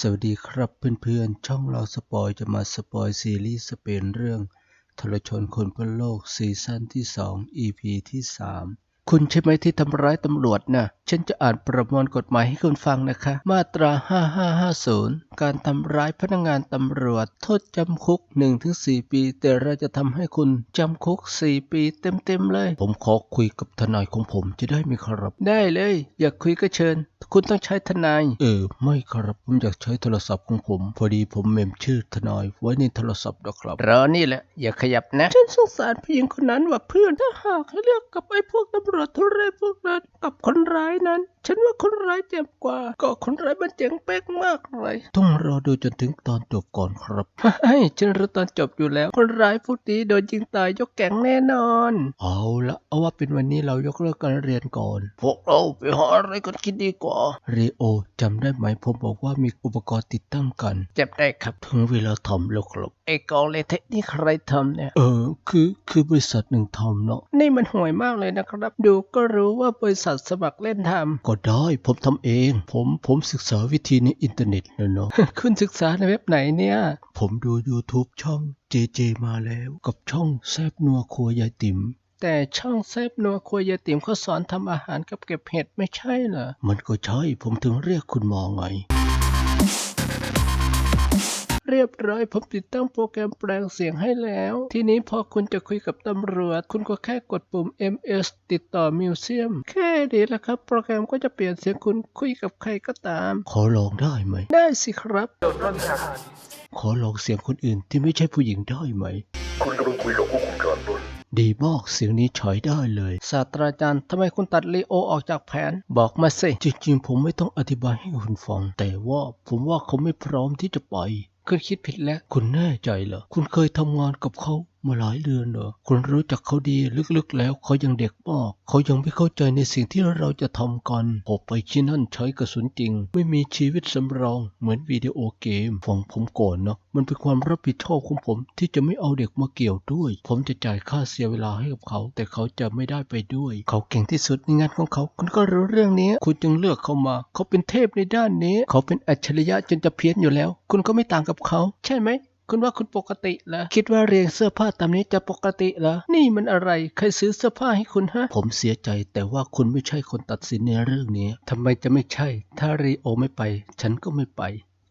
สวัสดีครับเพื่อนๆ ช่องเราสปอยจะมาสปอยซีรีส์สเปนเรื่องทรชนคนเพื่อโลกซีซั่นที่ 2 EP ที่3 คุณใช่ไหมที่ทำร้ายตำรวจนะฉันจะอ่านประมวลกฎหมายให้คุณฟังนะคะ มาตรา 5550 การทำร้ายพนักงานตำรวจ โทษจำคุก 1-4 ปี แต่เราจะทำให้คุณจำคุก 4 ปีเต็มๆเลย ผมขอคุยกับทนายของผมจะได้ไหมครับ ได้เลย อยากคุยก็เชิญ คุณต้องใช้ทนาย เออ ไม่ครับผมอยากใช้โทรศัพท์ของผม พอดีผมเมมชื่อทนายไว้ในโทรศัพท์นะครับรอนี่แหละอย่าขยับนะ ฉันสงสารผู้หญิงคนนั้นว่าเพื่อนถ้าหากให้เลือกกับไอ้พวกตำรวจทุเรศพวกนั้นกับคนร้ายนั้น ฉันว่าคนร้ายเจ็บกว่า ก็คนร้ายมันเจ๋งเป๊กมากเลย ต้องรอดูจนถึงตอนจบก่อนครับใช่ฉันรู้ตอนจบอยู่แล้ว คนร้ายพวกนี้โดนยิงตายยกแก๊งแน่นอน เอาละเอาว่าเป็นวันนี้เรายกเลิกการเรียนก่อน พวกเราไปหาอะไรกันกินดีกว่าเรโอจำได้ไหมผมบอกว่ามีอุปกรณ์ติดตั้งกันจำได้ครับถึงเวลาทำแล้วครับไอ้กองเลเทคนี่ใครทำเนี่ย เออ คือคือบริษัทหนึ่งทำเนาะนี่มันห่วยมากเลยนะครับ ดูก็รู้ว่าบริษัทสมัครเล่นทำก็ได้ ผมทำเอง ผมผมศึกษาวิธีในอินเทอร์เน็ตนะเนาะคุณศึกษาในเว็บไหนเนี่ย ผมดู YouTube ช่อง JJ มาแล้วกับช่องแซบนัวครัวยายติ๋มแต่ช่องเซฟนัวครัวยายติ๋มเขาสอนทำอาหารกับเก็บเห็ดไม่ใช่เหรอ มันก็ใช่ ผมถึงเรียกคุณหมอไง เรียบร้อยผมติดตั้งโปรแกรมแปลงเสียงให้แล้ว ทีนี้พอคุณจะคุยกับตำรวจ คุณก็แค่กดปุ่ม MS ติดต่อมิวเซียม แค่นี้แหละครับ โปรแกรมก็จะเปลี่ยนเสียงคุณคุยกับใครก็ตาม ขอลองได้ไหม ได้สิครับ ขอลองเสียงคนอื่นที่ไม่ใช่ผู้หญิงได้ไหม คุณกำลังคุยกับผู้คุมการปล้นดีมากเสียงนี้ใช้ได้เลย ศาสตราจารย์ทำไมคุณตัดลีโอออกจากแผน บอกมาสิ จริงๆ ผมไม่ต้องอธิบายให้คุณฟัง แต่ว่าผมว่าเขาไม่พร้อมที่จะไป คุณคิดผิดแล้ว คุณแน่ใจเหรอ คุณเคยทำงานกับเขา มาหลายเดือนเหรอคุณรู้จักเขาดีลึกๆแล้วเขายังเด็กมากเขายังไม่เข้าใจในสิ่งที่เราจะทำกันพอไปที่นั่นใช้กระสุนจริง ไม่มีชีวิตสำรองเหมือนวิดีโอเกมฟังผมก่อนนะมันเป็นความรับผิดชอบของผมที่จะไม่เอาเด็กมาเกี่ยวด้วย ผมจะจ่ายค่าเสียเวลาให้กับเขา แต่เขาจะไม่ได้ไปด้วย เขาเก่งที่สุดในงานของเขา คุณก็รู้เรื่องนี้ คุณจึงเลือกเขามา เขาเป็นเทพในด้านนี้ เขาเป็นอัจฉริยะจนจะเพี้ยนอยู่แล้ว คุณก็ไม่ต่างกับเขา ใช่ไหม คุณว่าคุณปกติเหรอคิดว่าเรียงเสื้อผ้าตามนี้จะปกติเหรอนี่มันอะไร ใครซื้อเสื้อผ้าให้คุณฮะ ผมเสียใจแต่ว่าคุณไม่ใช่คนตัดสินในเรื่องนี้ทำไมจะไม่ใช่ ถ้ารีโอไม่ไป ฉันก็ไม่ไป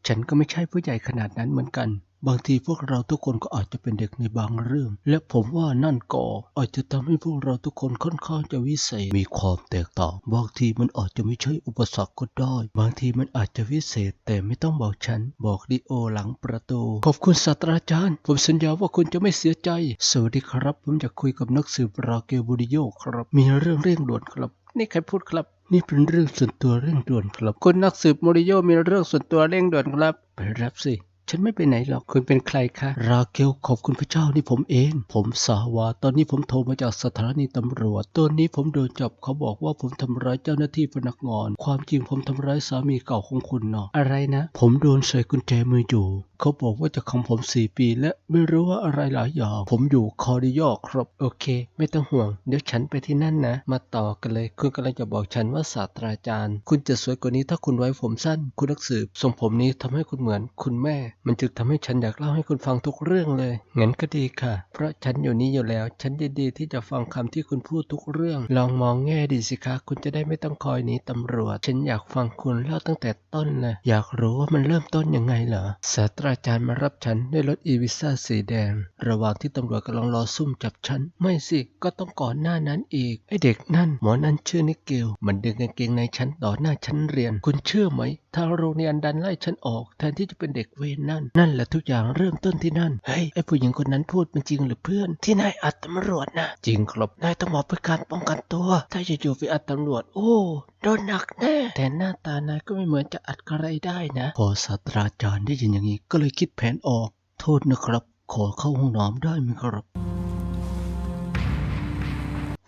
ฉันก็ไม่ใช่ผู้ใหญ่ขนาดนั้นเหมือนกัน บางทีพวกเราทุกคนก็อาจจะเป็นเด็กในบางเรื่อง และผมว่านั่นก็อาจจะทำให้พวกเราทุกคนค่อนข้างจะวิเศษ มีความแตกต่าง บางทีมันอาจจะไม่ใช่อุปสรรคก็ได้ บางทีมันอาจจะวิเศษ แต่ไม่ต้องบอกฉัน บอกดิโอหลังประตู ขอบคุณศาสตราจารย์ ผมสัญญาว่าคุณจะไม่เสียใจ สวัสดีครับ ผมจะคุยกับนักสืบราเกบูดิโยครับ มีเรื่องเร่งด่วนครับ นี่ใครพูดครับนี่เป็นเรื่องส่วนตัวเร่งด่วนครับ คุณนักสืบโมริโยมีเรื่องส่วนตัวเร่งด่วนครับ ไปรับสิ ฉันไม่ไปไหนหรอก คุณเป็นใครคะ ราเกลขอบคุณพระเจ้านี่ผมเอง ผมสาวา ตอนนี้ผมโทรมาจากสถานีตำรวจ ตอนนี้ผมโดนจับเขาบอกว่าผมทำร้ายเจ้าหน้าที่พนักงาน ความจริงผมทำร้ายสามีเก่าของคุณเนาะ อะไรนะ ผมโดนใส่กุญแจมืออยู่ เขาบอกว่าจะขังผมสี่ปี และไม่รู้ว่าอะไรหลายอย่าง ผมอยู่คอริยอร์ครับ โอเค ไม่ต้องห่วง เดี๋ยวฉันไปที่นั่นนะ มาต่อกันเลย คุณกำลังจะบอกฉันว่าศาสตราจารย์ คุณจะสวยกว่านี้ถ้าคุณไว้ผมสั้น คุณนักสืบทรงผมนี้ทำให้คุณเหมือนคุณแม่มันจึงทำให้ฉันอยากเล่าให้คุณฟังทุกเรื่องเลย งั้นก็ดีค่ะ เพราะฉันอยู่นี้อยู่แล้ว ฉันยินดีที่จะฟังคำที่คุณพูดทุกเรื่อง ลองมองแง่ดีสิคะ คุณจะได้ไม่ต้องคอยหนีตำรวจ ฉันอยากฟังคุณเล่าตั้งแต่ต้นเลย อยากรู้ว่ามันเริ่มต้นยังไงเหรอ ศาสตราจารย์มารับฉันด้วยรถอีวิซ่าสีแดง ระหว่างที่ตำรวจกำลังรอซุ่มจับฉัน ไม่สิ ก็ต้องก่อนหน้านั้นอีก ไอเด็กนั่น หมอนั่นชื่อนิกเกล มันดึงกางเกงในฉันต่อหน้าชั้นเรียน คุณเชื่อไหม ทางโรงเรียนดันไล่ฉันออกแทนที่จะเป็นเด็กเวรนั่น นั่นแหละทุกอย่างเริ่มต้นที่นั่น เฮ้ย ไอผู้หญิงคนนั้นพูดเป็นจริงหรือเพื่อน ที่นายอัดตำรวจนะจริงครับ นายต้องบอกเพื่อการป้องกันตัว ถ้าจะอยู่ไปอัดตำรวจ โอ้โดนหนักแน่ แต่หน้าตานายก็ไม่เหมือนจะอัดใครได้นะพอศาสตราจารย์ได้ยินอย่างนี้ก็เลยคิดแผนออก โทษนะครับ ขอเข้าห้องน้ำได้ไหมครับ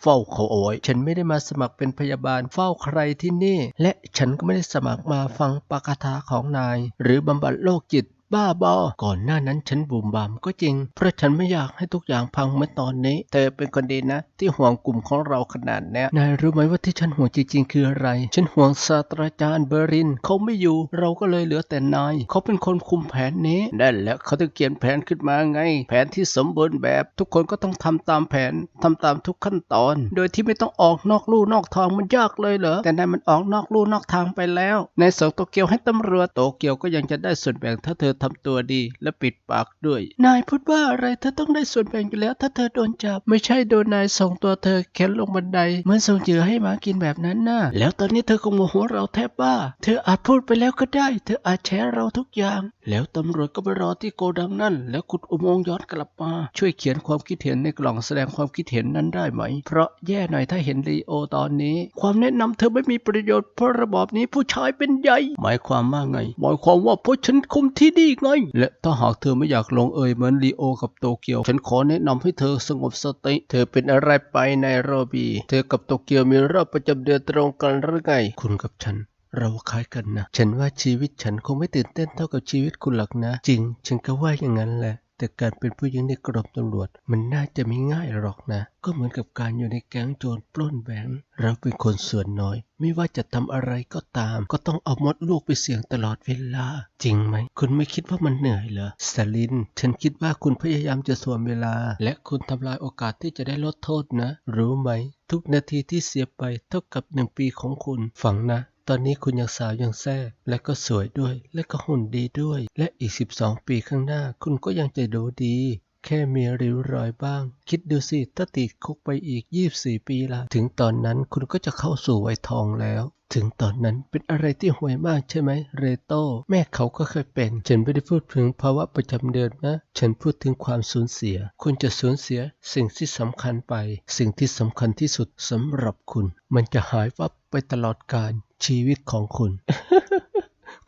เฝ้าเขาเอาไว้ ฉันไม่ได้มาสมัครเป็นพยาบาลเฝ้าใครที่นี่ และฉันก็ไม่ได้สมัครมาฟังปาคาถาของนาย หรือบำบัดโรคจิต บ้าบอ ก่อนหน้านั้นฉันบุมบามก็จริง เพราะฉันไม่อยากให้ทุกอย่างพังเหมือนตอนนี้ เธอเป็นคนดีนะ ที่ห่วงกลุ่มของเราขนาดนี้นายรู้ไหมว่าที่ฉันห่วงจริงๆ คืออะไร ฉันห่วงศาสตราจารย์เบอร์ริน เขาไม่อยู่ เราก็เลยเหลือแต่นาย เขาเป็นคนคุมแผนนี้นั่นแหละเขาถึงเขียนแผนขึ้นมาไง แผนที่สมบูรณ์แบบ ทุกคนก็ต้องทำตามแผนทำตามทุกขั้นตอน โดยที่ไม่ต้องออกนอกลู่นอกทางมันยากเลยเหรอ แต่นายมันออกนอกลู่นอกทางไปแล้วนายส่งโตเกียวให้ตำรวจ โตเกียวก็ยังจะได้ส่วนแบ่งถ้าเธอทำตัวดีและปิดปากด้วย นายพูดว่าอะไรเธอต้องได้ส่วนแบ่งอยู่แล้ว ถ้าเธอโดนจับ ไม่ใช่โดนนายส่งตัวเธอเข็นลงบันไดเหมือนส่งเหยื่อให้หมากินแบบนั้นน่ะ แล้วตอนนี้เธอคงโมโหเราแทบบ้า เธออาจพูดไปแล้วก็ได้ เธออาจแฉเราทุกอย่าง แล้วตำรวจก็ไปรอที่โกดังนั่น แล้วขุดอุโมงค์ย้อนกลับมา ช่วยเขียนความคิดเห็นในกล่องแสดงความคิดเห็นนั้นได้ไหม เพราะแย่หน่อยถ้าเห็นลีโอตอนนี้ ความแนะนำเธอไม่มีประโยชน์เพราะระบอบนี้ผู้ชายเป็นใหญ่ หมายความว่าไง หมายความว่าเพราะฉันคุมที่นี่ไง และถ้าหากเธอไม่อยากลงเอยเหมือนลีโอกับโตเกียว ฉันขอแนะนำให้เธอสงบสติ เธอเป็นอะไรไปในโรบี เธอกับโตเกียวมีรอบประจำเดือนตรงกันหรือไง คุณกับฉันเราคล้ายกันนะ ฉันว่าชีวิตฉันคงไม่ตื่นเต้นเท่ากับชีวิตคุณหรอกนะ จริง ฉันก็ว่าอย่างนั้นแหละ แต่การเป็นผู้หญิงในกรมตำรวจ มันน่าจะไม่ง่ายหรอกนะ ก็เหมือนกับการอยู่ในแก๊งโจรปล้นแบงค์เราเป็นคนส่วนน้อย ไม่ว่าจะทำอะไรก็ตาม ก็ต้องเอามดลูกไปเสี่ยงตลอดเวลา จริงไหม คุณไม่คิดว่ามันเหนื่อยเหรอสลิน ฉันคิดว่าคุณพยายามจะสวมเวลา และคุณทำลายโอกาสที่จะได้ลดโทษนะ รู้ไหม ทุกนาทีที่เสียไปเท่ากับหนึ่งปีของคุณฟังนะ ตอนนี้คุณยังสาวยังแซ่และก็สวยด้วย และก็หุ่นดีด้วย และอีก 12 ปีข้างหน้า คุณก็ยังจะดูดี แค่มีริ้วรอยบ้าง คิดดูสิถ้าติดคุกไปอีก 24 ปีละถึงตอนนั้นคุณก็จะเข้าสู่วัยทองแล้ว ถึงตอนนั้นเป็นอะไรที่ห่วยมากใช่ไหมเรโตแม่เขาก็เคยเป็น ฉันไม่ได้พูดถึงภาวะประจำเดือนนะ ฉันพูดถึงความสูญเสีย คุณจะสูญเสียสิ่งที่สำคัญไป สิ่งที่สำคัญที่สุดสำหรับคุณ มันจะหายวับไปตลอดกาล ชีวิตของคุณ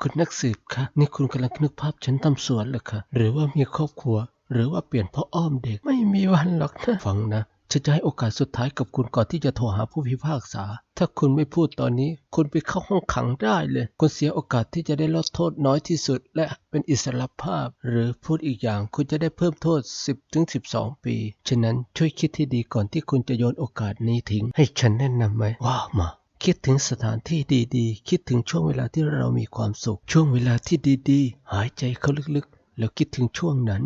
คุณนักสืบคะนี่คุณกำลังนึกภาพฉันทำสวนเหรอคะหรือว่ามีครอบครัว หรือว่าเปลี่ยนพ่ออ้อมเด็กไม่มีวันหรอกนะฟังนะฉันจะให้โอกาสสุดท้ายกับคุณก่อนที่จะโทรหาผู้พิพากษา ถ้าคุณไม่พูดตอนนี้ คุณไปเข้าห้องขังได้เลย คุณเสียโอกาสที่จะได้ลดโทษน้อยที่สุด และเป็นอิสรภาพ หรือพูดอีกอย่างคุณจะได้เพิ่มโทษ 10ถึง12 ปี ฉะนั้นช่วยคิดที่ดีก่อนที่คุณจะโยนโอกาสนี้ทิ้ง ให้ฉันแนะนำไหมว่ามา คิดถึงสถานที่ดีๆ คิดถึงช่วงเวลาที่เรามีความสุข ช่วงเวลาที่ดีๆ หายใจเข้าลึกๆ แล้วคิดถึงช่วงนั้น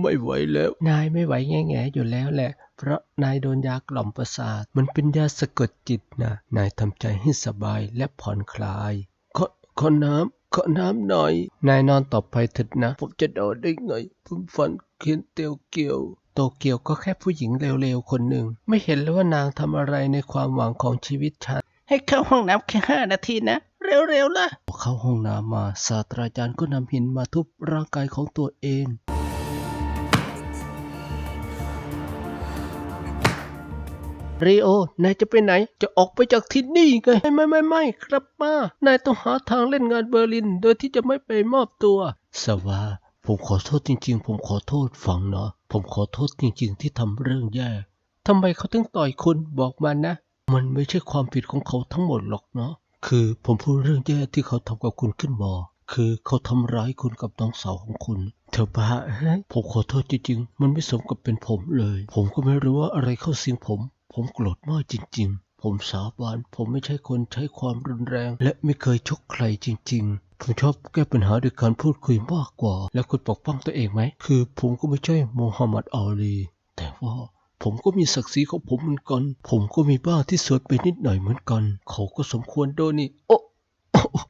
ไม่ไหวแล้ว นายไม่ไหวแง่ๆอยู่แล้วแหละ เพราะนายโดนยากล่อมประสาท มันเป็นยาสะกดจิตนะ นายทำใจให้สบายและผ่อนคลาย ขอขอน้ำขอน้ำหน่อย นายนอนต่อไปเถิดนะ ผมจะนอนได้ไงผมฝันเห็นเตียวเกียว โตเกียวก็แค่ผู้หญิงเร็วๆคนหนึ่ง ไม่เห็นเลยว่านางทำอะไรในความหวังของชีวิตฉัน ให้เข้าห้องน้ำแค่ห้านาทีนะ เร็วๆล่ะพอเข้าห้องน้ำมาศาสตราจารย์ก็นำหินมาทุบร่างกายของตัวเองรีโอ นายจะไปไหน จะออกไปจากที่นี่ไง ไม่ไม่ไม่ไม่ครับมานายต้องหาทางเล่นงานเบอร์ลิน โดยที่จะไม่ไปมอบตัว สวา ผมขอโทษจริง ๆ ผมขอโทษฟังเนาะ ผมขอโทษจริงๆ ที่ทำเรื่องแย่ทำไมเขาถึงต่อยคุณบอกมานะ มันไม่ใช่ความผิดของเขาทั้งหมดหรอกเนาะ คือผมพูดเรื่องแย่ที่เขาทำกับคุณขึ้นมา คือเขาทำร้ายคุณกับน้องสาวของคุณ เธอบ้าเฮ้ยผมขอโทษจริงๆ มันไม่สมกับเป็นผมเลย ผมก็ไม่รู้ว่าอะไรเข้าสิงผม ผมโกรธมากจริง ๆ ผมสาบานผมไม่ใช่คนใช้ความรุนแรง และไม่เคยชกใครจริง ๆ ผมชอบแก้ปัญหาด้วยการพูดคุยมากกว่า และคุณปกป้องตัวเองไหม คือผมก็ไม่ใช่โมฮัมหมัดอาลี แต่ว่าผมก็มีศักดิ์ศรีของผมเหมือนกัน ผมก็มีบ้าที่สวยไปนิดหน่อยเหมือนกัน เขาก็สมควรโดนนี่ โอ้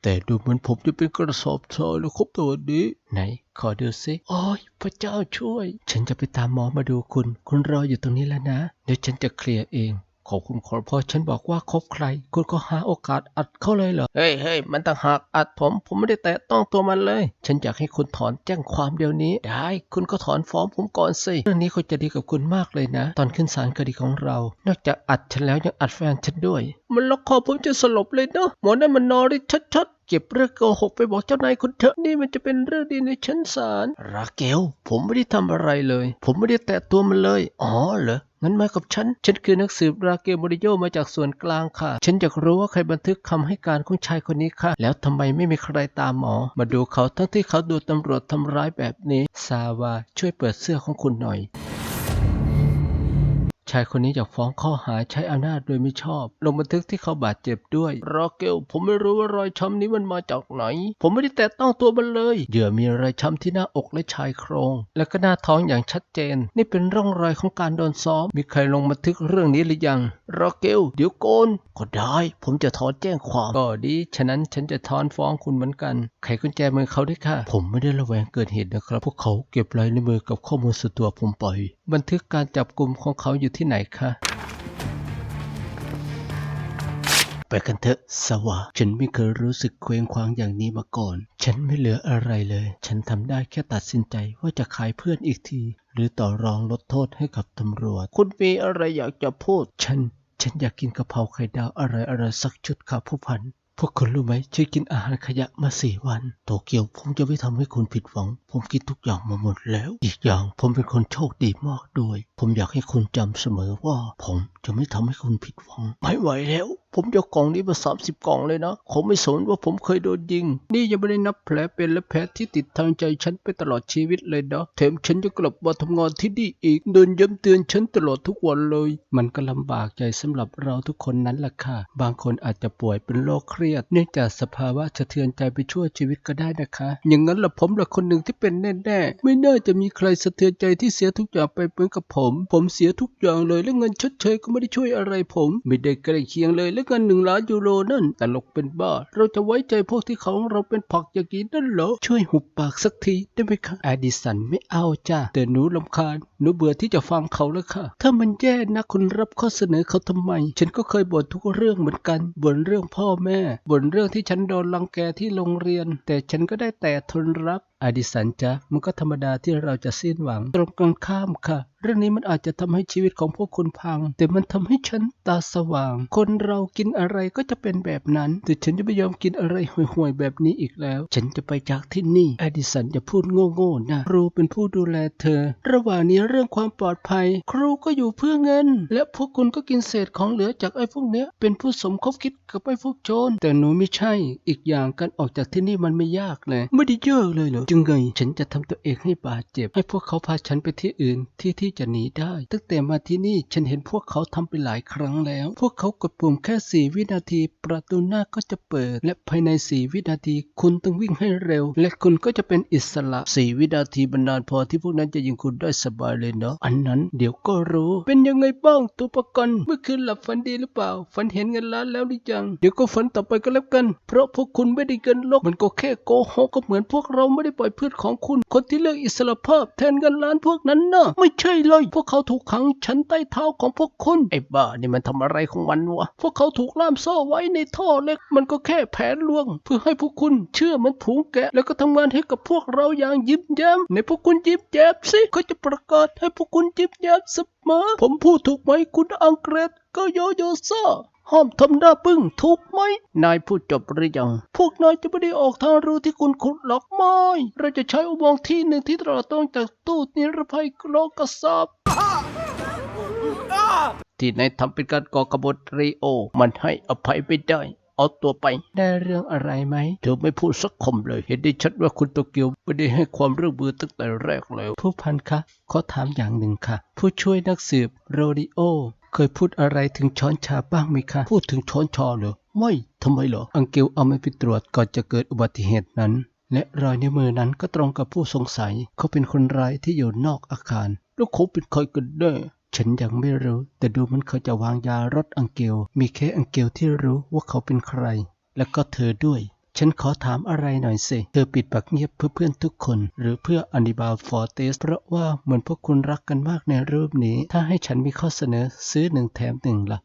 แต่ดูเหมือนผมจะเป็นกระสอบทรายแล้วครับตัวนี้ ไหน ขอดูสิโอ้ยพระเจ้าช่วย ฉันจะไปตามหมอมาดูคุณ คุณรออยู่ตรงนี้แล้วนะ เดี๋ยวฉันจะเคลียร์เอง ขอบคุณขอพอฉันบอกว่าคบใคร คุณก็หาโอกาสอัดเข้าเลยเหรอ เฮ้ยเฮ้ยมันต่างหากอัดผม ผมไม่ได้แตะต้องตัวมันเลย ฉันอยากให้คุณถอนแจ้งความเดี๋ยวนี้ ได้ คุณก็ถอนฟ้องผมก่อนสิ เรื่องนี้เขาจะดีกับคุณมากเลยนะ ตอนขึ้นศาลคดีของเรา นอกจากอัดฉันแล้วยังอัดแฟนฉันด้วย มันล็อกคอผมจะสลบเลยเนาะหมอนั่นมันนอริชัดๆเก็บเรื่องโกหกไปบอกเจ้านายคุณเถอะนี่มันจะเป็นเรื่องดีในชั้นศาลราเกลผมไม่ได้ทำอะไรเลย ผมไม่ได้แตะตัวมันเลย อ๋อเหรอ งั้นมากับฉัน ฉันคือนักสืบราเกลโมริโยมาจากส่วนกลางค่ะ ฉันอยากรู้ว่าใครบันทึกคำให้การของชายคนนี้ค่ะ แล้วทำไมไม่มีใครตามหมอ มาดูเขาทั้งที่เขาดูตำรวจทำร้ายแบบนี้ ซาวาช่วยเปิดเสื้อของคุณหน่อย ชายคนนี้อยากฟ้องข้อหาใช้อำนาจโดยไม่ชอบ ลงบันทึกที่เขาบาดเจ็บด้วยรอเกล ผมไม่รู้ว่ารอยช้ำนี้มันมาจากไหน ผมไม่ได้แตะต้องตัวมันเลย เหยื่อมีรอยช้ำที่หน้าอกและชายโครง และก็หน้าท้องอย่างชัดเจน นี่เป็นร่องรอยของการโดนซ้อม มีใครลงบันทึกเรื่องนี้หรือยังรอเกล เดี๋ยวโกน ก็ได้ ผมจะถอนแจ้งความ ก็ดี ฉะนั้นฉันจะถอนฟ้องคุณเหมือนกัน ไขกุญแจมือเขาด้วยค่ะ ผมไม่ได้ระแวงเกิดเหตุนะครับ พวกเขาเก็บลายในมือกับข้อมูลส่วนตัวผมไป บันทึกการจับกลุ่มของเขาอยู่ที่ไหนคะไปกันเถอะสวะ ฉันไม่เคยรู้สึกเคว้งคว้างอย่างนี้มาก่อน ฉันไม่เหลืออะไรเลย ฉันทำได้แค่ตัดสินใจว่าจะขายเพื่อนอีกที หรือต่อรองลดโทษให้กับตำรวจ คุณมีอะไรอยากจะพูด ฉัน ฉันอยากกินกะเพราไข่ดาวอะไรอะไรๆสักชุดครับผู้พัน พวกคุณรู้ไหมช่วยกินอาหารขยะมาสี่วัน โตเกียวผมจะไม่ทำให้คุณผิดหวัง ผมกินทุกอย่างมาหมดแล้ว อีกอย่างผมเป็นคนโชคดีมากด้วย ผมอยากให้คุณจำเสมอว่า ผมจะไม่ทำให้คุณผิดหวัง ไม่ไหวแล้ว ผมยกกล่องนี้มาสามสิบกล่องเลยนะผมไม่สนว่าผมเคยโดนยิง นี่ยังไม่ได้นับแผลเป็นและแผลที่ติดทางใจฉันไปตลอดชีวิตเลยนะแถมฉันจะกลับมาทำงานที่นี่อีกเดินย้ำเตือนฉันตลอดทุกวันเลย มันก็ลำบากใจสำหรับเราทุกคนนั้นแหละค่ะ บางคนอาจจะป่วยเป็นโรคเครียด เนื่องจากสภาวะสะเทือนใจไปชั่วชีวิตก็ได้นะคะ อย่างนั้นละผมละคนหนึ่งที่เป็นแน่ๆไม่น่าจะมีใครสะเทือนใจที่เสียทุกอย่างไปเหมือนกับผม ผมเสียทุกอย่างเลยและเงินชดเชยก็ไม่ได้ช่วยอะไรผม ไม่ได้ใกล้เคียงเลยและเงินหนึ่งล้านยูโรนั่นตลกเป็นบ้า เราจะไว้ใจพวกที่เขาของเราเป็นผักอย่างนี้นั่นเหรอ ช่วยหุบปากสักทีได้ไหมคะอดิสันไม่เอาจ้าแต่หนูลำคาญหนูเบื่อที่จะฟังเขาแล้วค่ะ ถ้ามันแย่นะคุณรับข้อเสนอเขาทำไม ฉันก็เคยบ่นทุกเรื่องเหมือนกันบ่นเรื่องพ่อแม่บ่นเรื่องที่ฉันโดนรังแกที่โรงเรียน แต่ฉันก็ได้แต่ทนรับอดิสันจ๊ะมันก็ธรรมดาที่เราจะสิ้นหวัง ตรงกันข้ามค่ะ เรื่องนี้มันอาจจะทำให้ชีวิตของพวกคุณพัง แต่มันทำให้ฉันตาสว่าง คนเรากินอะไรก็จะเป็นแบบนั้น แต่ฉันจะไม่ยอมกินอะไรห่วยๆแบบนี้อีกแล้ว ฉันจะไปจากที่นี่อดิสันอย่าพูดโง่ๆนะครูเป็นผู้ดูแลเธอ ระหว่างนี้เรื่องความปลอดภัย ครูก็อยู่เพื่อเงิน และพวกคุณก็กินเศษของเหลือจากไอ้พวกเนี้ยเป็นผู้สมคบคิดกับไอ้พวกโจรแต่หนูไม่ใช่ อีกอย่างการออกจากที่นี่มันไม่ยากเลยไม่ได้เยอะเลยเหรอจึงไงฉันจะทำตัวเองให้บาดเจ็บ ให้พวกเขาพาฉันไปที่อื่นที่ที่จะหนีได้ ตั้งแต่มาที่นี่ฉันเห็นพวกเขาทำไปหลายครั้งแล้ว พวกเขากดปุ่มแค่ 4 วินาที ประตูหน้าก็จะเปิด และภายใน 4 วินาที คุณต้องวิ่งให้เร็ว และคุณก็จะเป็นอิสระ 4 วินาทีบรรนานพอที่พวกนั้นจะยิงคุณได้สบายเลยเนาะอันนั้นเดี๋ยวก็รู้ เป็นยังไงบ้างตัวประกันเมื่อคืนหลับฝันดีหรือเปล่าฝันเห็นเงินล้านแล้วหรือยังเดี๋ยวก็ฝันต่อไปก็แล้วกัน เพราะพวกคุณไม่ได้เงินหรอกมันก็แค่โกหกก็เหมือนพวกเราไม่ได้ปล่อยพื่อนของคุณ คนที่เลือกอิสระภาพแทนเงินล้านพวกนั้นเน่ะไม่ใช่เลย พวกเขาถูกขังชั้นใต้เท้าของพวกคุณไอ้บ้านี่มันทำอะไรของมันวะพวกเขาถูกล่ามโซ่ไว้ในท่อเล็ก มันก็แค่แผนลวง เพื่อให้พวกคุณเชื่อมันผูงแกะ แล้วก็ทำงานให้กับพวกเราอย่างยิ้มแย้มในพวกคุณยิ้มแย้มสิเขาจะประกาศให้พวกคุณยิ้มแย้มเสมอผมพูดถูกไหมคุณอังเกฤษก็โยโยซ่า ห้ามทำหน้าปึ้งถูกไหม นายพูดจบหรือยัง พวกนายจะไม่ได้ออกทางรูที่คุณขุดหรอกไม่ เราจะใช้อุโมงค์ที่หนึ่งที่ตลอดตรงจากตู้นิรภัยโลกสาบที่นายทำเป็นการก่อกบฏรีโอ มันให้อภัยไม่ได้ เอาตัวไป ได้เรื่องอะไรไหม เธอไม่พูดสักคำเลย เห็นได้ชัดว่าคุณโตเกียวไม่ได้ให้ความร่วมมือตั้งแต่แรกเลยผู้พันคะขอถามอย่างหนึ่งค่ะ ผู้ช่วยนักสืบโรดิโอ เคยพูดอะไรถึงช้อนชาบ้างไหมคะ พูดถึงช้อนชาเหรอ ไม่ทำไมเหรอ อังเกลเอามันไปตรวจก่อนจะเกิดอุบัติเหตุนั้น และรอยนิ้วมือนั้นก็ตรงกับผู้สงสัย เขาเป็นคนร้ายที่อยู่นอกอาคาร แล้วเขาเป็นใครกันแน่ ฉันยังไม่รู้ แต่ดูเหมันเขาจะวางยารถอังเกล มีแค่อังเกลที่รู้ว่าเขาเป็นใคร และก็เธอด้วย ฉันขอถามอะไรหน่อยสิ เธอปิดปากเงียบเพื่อเพื่อนทุกคน หรือเพื่ออนิบาลฟอร์เตส เพราะว่าเหมือนพวกคุณรักกันมากในรูปนี้ ถ้าให้ฉันมีข้อเสนอซื้อหนึ่งแถมหนึ่งล่ะ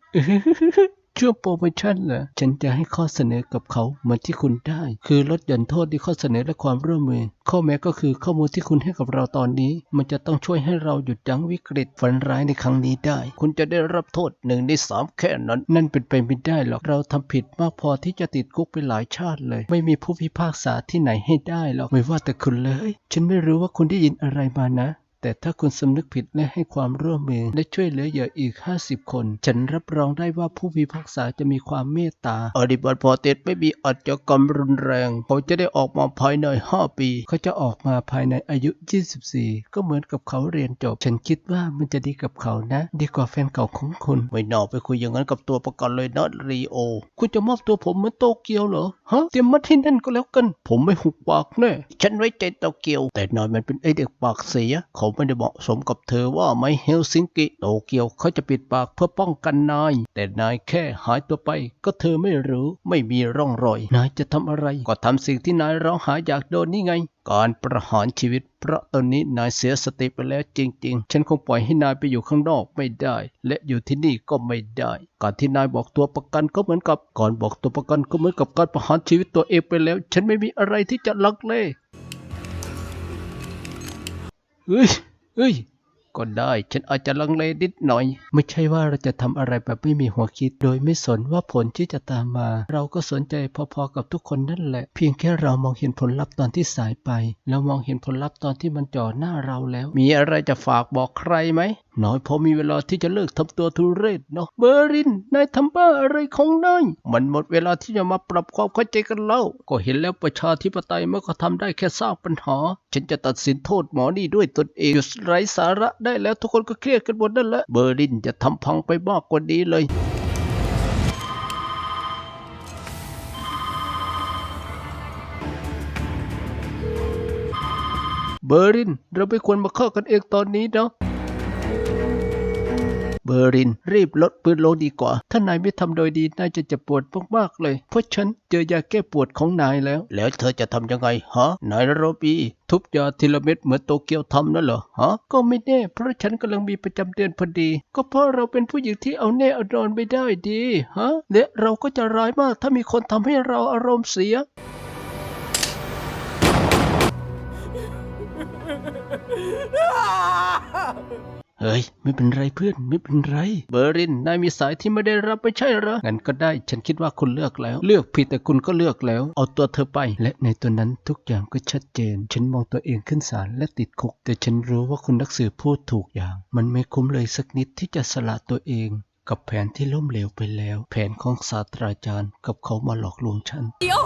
ช่วงโปรโมชั่นเหรอฉันจะให้ข้อเสนอกับเขาเหมือนที่คุณได้ คือลดหย่อนโทษที่ข้อเสนอและความร่วมมือ ข้อแม้ก็คือข้อมูลที่คุณให้กับเราตอนนี้ มันจะต้องช่วยให้เราหยุดยั้งวิกฤตฝันร้ายในครั้งนี้ได้ คุณจะได้รับโทษหนึ่งในสามแค่นั้น นั่นเป็นไปไม่ได้หรอกเราทำผิดมากพอที่จะติดคุกไปหลายชาติเลย ไม่มีผู้พิพากษาที่ไหนให้ได้หรอกไม่ว่าแต่คุณเลย ฉันไม่รู้ว่าคุณได้ยินอะไรมานะ แต่ถ้าคุณสำนึกผิดและให้ความร่วมมือและช่วยเหลือเหยื่ออีก 50 คน ฉันรับรองได้ว่าผู้พิพากษาจะมีความเมตตาอดิบัติพอเตสไม่มีอาชญากรรมรุนแรง เขาจะได้ออกมาภายใน 5 ปี เขาจะออกมาภายในอายุ 24 ก็เหมือนกับเขาเรียนจบ ฉันคิดว่ามันจะดีกับเขานะ ดีกว่าแฟนเก่าของคุณไม่น่าไปคุยอย่างนั้นกับตัวประกันเลยนะรีโอ คุณจะมอบตัวผมเหมือนโตเกียวเหรอฮะเตรียมมัดให้แน่นก็แล้วกัน ผมไม่หุบปากแน่ฉันไว้ใจโตเกียว แต่นายมันเป็นไอเด็กปากเสียเขาไม่ได้เหมาะสมกับเธอว่าไหมเฮลซิงกิโตเกียวเขาจะปิดปากเพื่อป้องกันนาย แต่นายแค่หายตัวไป ก็เธอไม่รู้ไม่มีร่องรอย นายจะทำอะไร ก็ทำสิ่งที่นายร้องหาอยากโดนนี่ไง การประหารชีวิตเพราะตอนนี้นายเสียสติไปแล้วจริง ๆ ฉันคงปล่อยให้นายไปอยู่ข้างนอกไม่ได้ และอยู่ที่นี่ก็ไม่ได้ การที่นายบอกตัวประกันก็เหมือนกับก่อนบอกตัวประกันก็เหมือนกับการประหารชีวิตตัวเองไปแล้ว ฉันไม่มีอะไรที่จะลักเล เฮ้ยเฮ้ยก็ได้ ฉันอาจจะลังเลนิดหน่อย ไม่ใช่ว่าเราจะทำอะไรแบบไม่มีหัวคิด โดยไม่สนว่าผลที่จะตามมา เราก็สนใจพอๆกับทุกคนนั่นแหละ เพียงแค่เรามองเห็นผลลัพธ์ตอนที่สายไป แล้วมองเห็นผลลัพธ์ตอนที่มันจ่อหน้าเราแล้ว มีอะไรจะฝากบอกใครไหมน้อยพอมีเวลาที่จะเลิกทำตัวทุเรศเนาะเบอร์ริน นายทำบ้าอะไรของนายมันหมดเวลาที่จะมาปรับความเข้าใจกันแล้ว ก็เห็นแล้วประชาธิปไตยมันก็ทำได้แค่สร้างปัญหา ฉันจะตัดสินโทษหมอนี่ด้วยตนเองหยุดไร้สาระได้แล้วทุกคนก็เครียดกันหมดนั่นแหละเบอร์ลินจะทำพังไปมากกว่านี้เลยเบอร์ลิน เราไม่ควรมาเข้ากันเองตอนนี้เนาะ เบอร์ลิน รีบลดปืนลงดีกว่า ถ้านายไม่ทำโดยดีน่าจะเจ็บปวดมากๆเลย เพราะฉันเจอยาแก้ปวดของนายแล้ว แล้วเธอจะทำยังไงฮะนายโรบีทุบยาทีละเม็ดเหมือนโตเกียวทำนั่นเหรอฮะก็ไม่แน่ เพราะฉันกำลังมีประจำเดือนพอดี ก็เพราะเราเป็นผู้หญิงที่เอาแน่เอานอนไม่ได้ดีฮะและเราก็จะร้ายมากถ้ามีคนทำให้เราอารมณ์เสีย เฮ้ย ไม่เป็นไรเพื่อนไม่เป็นไร เบอร์รินนายมีสายที่ไม่ได้รับไม่ใช่หรองั้นก็ได้ฉันคิดว่าคุณเลือกแล้ว เลือกผิดแต่คุณก็เลือกแล้ว เอาตัวเธอไป และในตัวนั้นทุกอย่างก็ชัดเจน ฉันมองตัวเองขึ้นศาลและติดคุก แต่ฉันรู้ว่าคุณนักสืบพูดถูกอย่าง มันไม่คุ้มเลยสักนิดที่จะสละตัวเองกับแผนที่ล้มเหลวไปแล้ว แผนของศาสตราจารย์กับเขามาหลอกลวงฉันจิโอ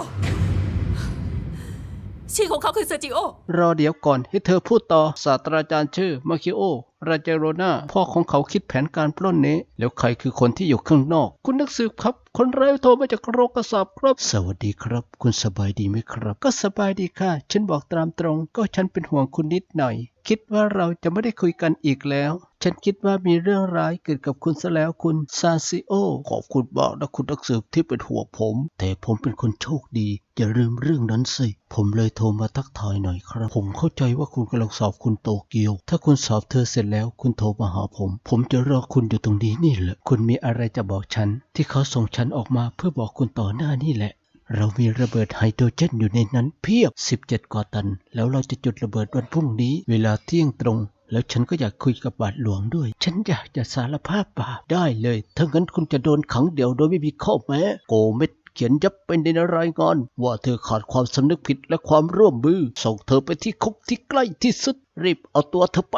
ชื่อของเขาคือเซอร์จิโอ รอเดี๋ยวก่อนให้เธอพูดต่อศาสตราจารย์ชื่อมาคิโอราเจโรนาพ่อของเขาคิดแผนการปล้นนี้ แล้วใครคือคนที่อยู่ข้างนอก คุณนักสืบครับ คนร้ายโทรมาจากโรคกระสับครับ สวัสดีครับ คุณสบายดีไหมครับ ก็สบายดีค่ะ ฉันบอกตามตรง ก็ฉันเป็นห่วงคุณนิดหน่อย คิดว่าเราจะไม่ได้คุยกันอีกแล้ว ฉันคิดว่ามีเรื่องร้ายเกิดกับคุณซะแล้วคุณซาซิโอ ขอบคุณมากนะคุณนักสืบที่เป็นห่วงผม แต่ผมเป็นคนโชคดี อย่าลืมเรื่องนั้นสิ ผมเลยโทรมาทักทายหน่อยครับ ผมเข้าใจว่าคุณกำลังสอบคุณโตเกียว ถ้าคุณสอบเธอเสร็จแล้วคุณโทรมาหาผม ผมจะรอคุณอยู่ตรงนี้นี่แหละ คุณมีอะไรจะบอกฉัน ที่เขาส่งฉันออกมาเพื่อบอกคุณต่อหน้านี่แหละเรามีระเบิดไฮโดรเจนอยู่ในนั้นเพียบ 17 กว่าตัน แล้วเราจะจุดระเบิดวันพรุ่งนี้ เวลาเที่ยงตรง แล้วฉันก็อยากคุยกับบาทหลวงด้วย ฉันอยากจะสารภาพบาปได้เลยถ้างั้นคุณจะโดนขังเดี่ยวโดยไม่มีข้อแม้ โกเม็ดเขียนยับไปในรายงาน ว่าเธอขาดความสำนึกผิดและความร่วมมือ ส่งเธอไปที่คุกที่ใกล้ที่สุด รีบเอาตัวเธอไป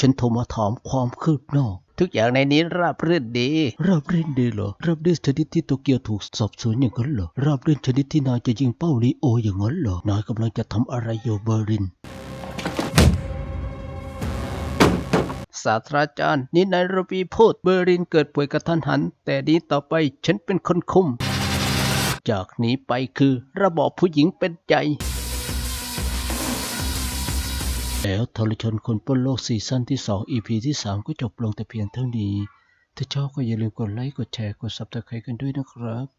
ฉันโทรมาถามความคืบหน้า ทุกอย่างในนี้ราบรื่นดี ราบรื่นดีเหรอ ราบรื่นชนิดที่โตเกียวถูกสอบสวนอย่างนั้นเหรอ ราบรื่นชนิดที่นายจะยิงเป้าลีโออย่างนั้นเหรอ นายกำลังจะทำอะไรอยู่เบอร์ลินศาสตราจารย์นี่นายรบีพูดเบอร์ลินเกิดป่วยกระทันหัน แต่นี้ต่อไปฉันเป็นคนคุม จากนี้ไปคือระบอบผู้หญิงเป็นใจ แล้วทรชนคนป้นโลกซีซั่นที่ 2 EP ที่ 3 ก็จบลงแต่เพียงเท่านี้ ถ้าชอบก็อย่าลืมกดไลค์ กดแชร์ กด Subscribe กันด้วยนะครับ